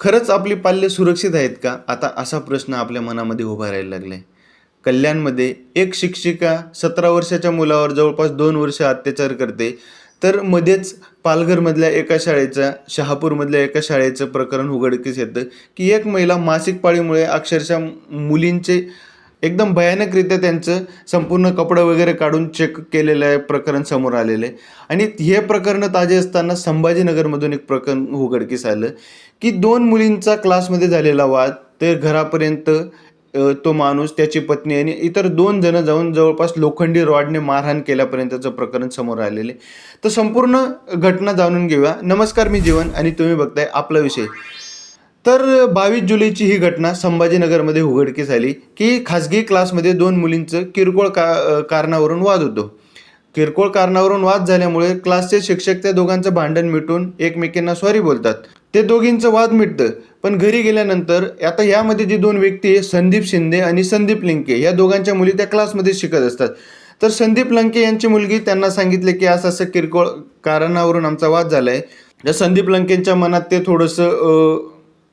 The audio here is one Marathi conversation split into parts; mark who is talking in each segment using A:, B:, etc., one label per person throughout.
A: खरंच आपली पाल्य सुरक्षित आहेत का? आता असा प्रश्न आपल्या मनामध्ये उभा राहायला लागलाय. कल्याणमध्ये एक शिक्षिका सतरा वर्षाच्या मुलावर जवळपास दोन वर्ष अत्याचार करते तर मध्येच पालघरमधल्या एका शाळेचा शहापूरमधल्या एका शाळेचं प्रकरण उघडकीस येतं की एक महिला मासिक पाळीमुळे अक्षरशः मुलींचे एकदम भयानकरित्या त्यांचं संपूर्ण कपडं वगैरे काढून चेक केलेलं आहे प्रकरण समोर आलेलं आहे. आणि हे प्रकरण ताजे असताना संभाजीनगरमधून एक प्रकरण उघडकीस आलं की दोन मुलींचा क्लासमध्ये झालेला वाद ते घरापर्यंत तो माणूस त्याची पत्नी आणि इतर दोन जण जाऊन जवळपास लोखंडी रॉडने मारहाण केल्यापर्यंतचं प्रकरण समोर आलेले तर संपूर्ण घटना जाणून घेऊया. नमस्कार मी जीवन आणि तुम्ही बघताय आपला विषय. तर बावीस जुलैची ही घटना संभाजीनगरमध्ये उघडकीस आली की खाजगी क्लासमध्ये दोन मुलींचं किरकोळ का कारणावरून वाद होतो. किरकोळ कारणावरून वाद झाल्यामुळे क्लासचे शिक्षक त्या दोघांचं भांडण मिटून एकमेकींना सॉरी बोलतात. ते दोघींचं वाद मिटतं पण घरी गेल्यानंतर आता यामध्ये जी दोन व्यक्ती आहे संदीप शिंदे आणि संदीप लिंके या दोघांच्या मुली त्या क्लासमध्ये शिकत असतात. तर संदीप लंके यांची मुलगी त्यांना सांगितले की असं असं किरकोळ कारणावरून आमचा वाद झाला आहे त्या संदीप लंकेंच्या मनात ते थोडंसं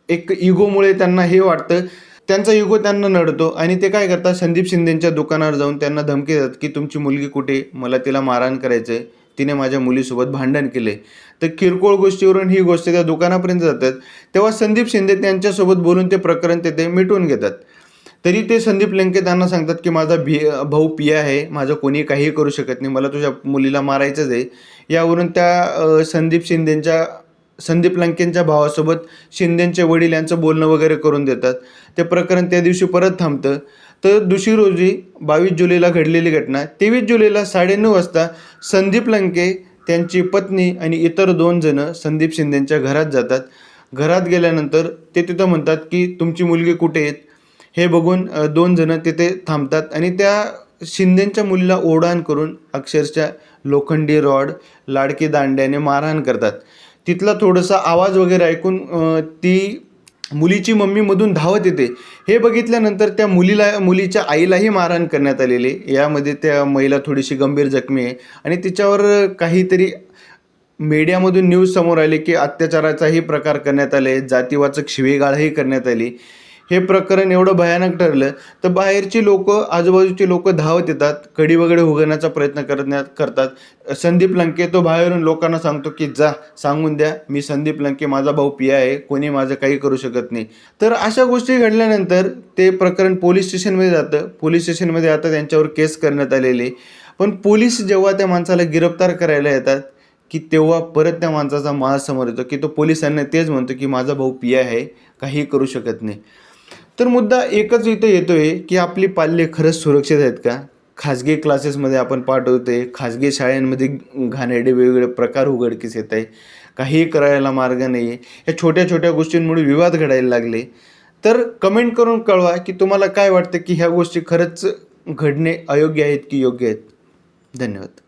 A: एक इगोमुळे त्यांना हे वाटतं. त्यांचा युगो त्यांना नडतो आणि ते काय करतात? संदीप शिंदेच्या दुकानावर जाऊन त्यांना धमकी देतात की तुमची मुलगी कुठे? मला तिला मारहाण करायचं आहे तिने माझ्या मुलीसोबत भांडण केले तर किरकोळ गोष्टीवरून ही गोष्ट त्या दुकानापर्यंत जातात. तेव्हा संदीप शिंदे त्यांच्यासोबत बोलून ते प्रकरण तेथे मिटवून घेतात. तरी ते संदीप लंके त्यांना सांगतात की माझा भी भाऊ पिया आहे. माझं कोणी काहीही करू शकत नाही. मला तुझ्या मुलीला मारायचंच आहे. यावरून त्या संदीप शिंदेच्या संदीप लंकेंच्या भावासोबत शिंदेंचे वडील यांचं बोलणं वगैरे करून देतात. ते प्रकरण त्या दिवशी परत थांबतं. तर दुसरी रोजी बावीस जुलैला घडलेली घटना. तेवीस जुलैला साडेनऊ वाजता संदीप लंके त्यांची पत्नी आणि इतर दोन जणं संदीप शिंदेंच्या घरात जातात. घरात गेल्यानंतर ते तिथं म्हणतात की तुमची मुलगी कुठे आहेत? हे बघून दोन जणं तिथे थांबतात आणि त्या शिंदेंच्या मुलीला ओढाण करून अक्षरशः लोखंडी रॉड लाडकी दांड्याने मारहाण करतात. तिथला थोडासा आवाज वगैरे ऐकून ती मुलीची मम्मी मधून धावत येते. हे बघितल्यानंतर त्या मुलीला मुलीच्या आईलाही मारहाण करण्यात आलेली यामध्ये त्या महिला थोडीशी गंभीर जखमी आहे. आणि तिच्यावर काहीतरी मीडियामधून न्यूज समोर आले की अत्याचाराचाही प्रकार करण्यात आले जातीवाचक शिवेगाळही करण्यात आली. हे प्रकरण एवढं भयानक ठरलं तर बाहेरची लोक आजूबाजूची लोक धावत येतात कडी वगैरे उघडण्याचा प्रयत्न करण्यात करतात. संदीप लंके तो बाहेरून लोकांना सांगतो की जा सांगून द्या मी संदीप लंके माझा भाऊ पिया आहे कोणी माझं काही करू शकत नाही. तर अशा गोष्टी घडल्यानंतर ते प्रकरण पोलीस स्टेशनमध्ये जातं. पोलीस स्टेशनमध्ये आता त्यांच्यावर केस करण्यात आलेली पण पोलीस जेव्हा त्या माणसाला गिरफ्तार करायला येतात की तेव्हा परत त्या माणसाचा माळ समोर येतो की तो पोलिसांना तेच म्हणतो की माझा भाऊ पिया आहे काही करू शकत नाही. तर मुद्दा एकच इथं येतोय की आपली पाल्ये खरंच सुरक्षित आहेत का? खाजगी क्लासेसमध्ये आपण पाठवतोय खाजगी शाळांमध्ये घाणेरडे वेगवेगळे प्रकार उघडकीस येत आहे काही करायला मार्ग नाही आहे या छोट्या छोट्या गोष्टींमुळे विवाद घडायला लागले. तर कमेंट करून कळवा की तुम्हाला काय वाटतं की ह्या गोष्टी खरंच घडणे अयोग्य आहेत की योग्य आहेत? धन्यवाद.